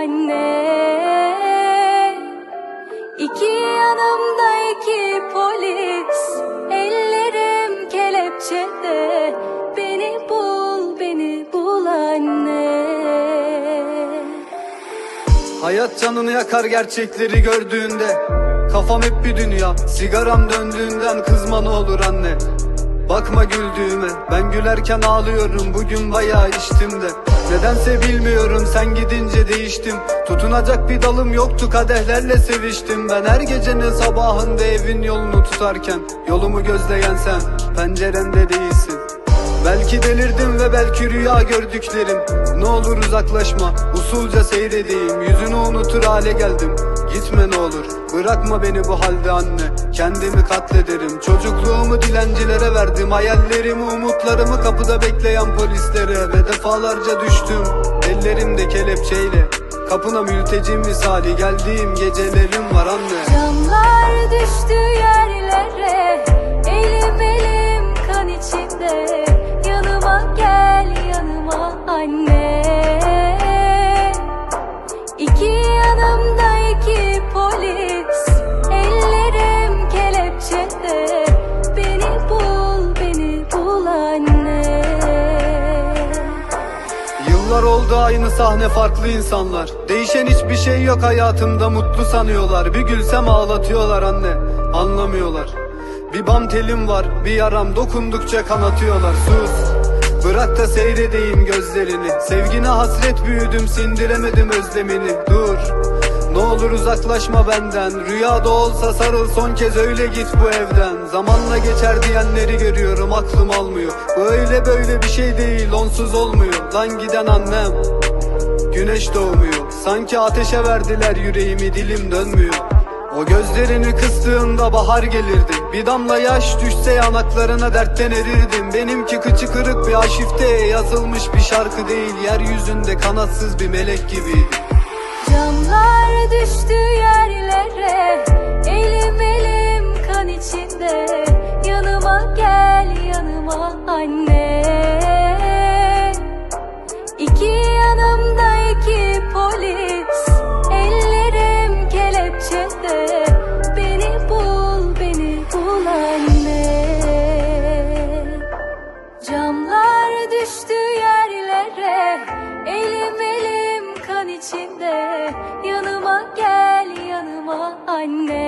anne. İki yanımda iki polis. Ellerim kelepçede. Beni bul, beni bul anne. Hayat canını yakar gerçekleri gördüğünde. Kafam hep bir dünya Sigaram döndüğünden kızma ne olur anne. Bakma güldüğüme Ben gülerken ağlıyorum Bugün bayağı içtim de Nedense bilmiyorum sen gidince değiştim. Tutunacak bir dalım yoktu kadehlerle seviştim. Ben her gecenin sabahında evin yolunu tutarken Yolumu gözleyen sen Penceremde değilsin. Belki delirdim ve belki rüya gördüklerim. Ne olur uzaklaşma usulca seyredeyim. Yüzünü unutur hale geldim Gitme ne olur bırakma beni bu halde anne. Kendimi katlederim Çocukluğumu dilencilere verdim. Hayallerimi umutlarımı kapıda bekleyen polislere. Ve defalarca düştüm ellerimde kelepçeyle. Kapına mülteci misali geldiğim gecelerim var anne. Camlar düştü yerlere Yıllar oldu aynı sahne farklı insanlar. Değişen hiçbir şey yok hayatımda mutlu sanıyorlar. Bir gülsem ağlatıyorlar anne anlamıyorlar. Bir bam telim var bir yaram dokundukça kanatıyorlar Sus bırak da seyredeyim gözlerini. Sevgine hasret büyüdüm sindiremedim özlemini. Dur ne olur uzaklaşma benden. Rüyada olsa sarıl son kez öyle git bu evden. Zamanla geçer diyenleri görüyorum aklım almıyor. Bu öyle böyle bir şey değil onsuz olmuyor. Lan giden annem Güneş doğmuyor. Sanki ateşe verdiler yüreğimi dilim dönmüyor. O gözlerini kıstığında bahar gelirdi. Bir damla yaş düşse yanaklarına dertten erirdim Benimki kıçı kırık bir aşifte yazılmış bir şarkı değil. Yeryüzünde kanatsız bir melek gibiydi Camlar düştü yerlere Elim elim elim kan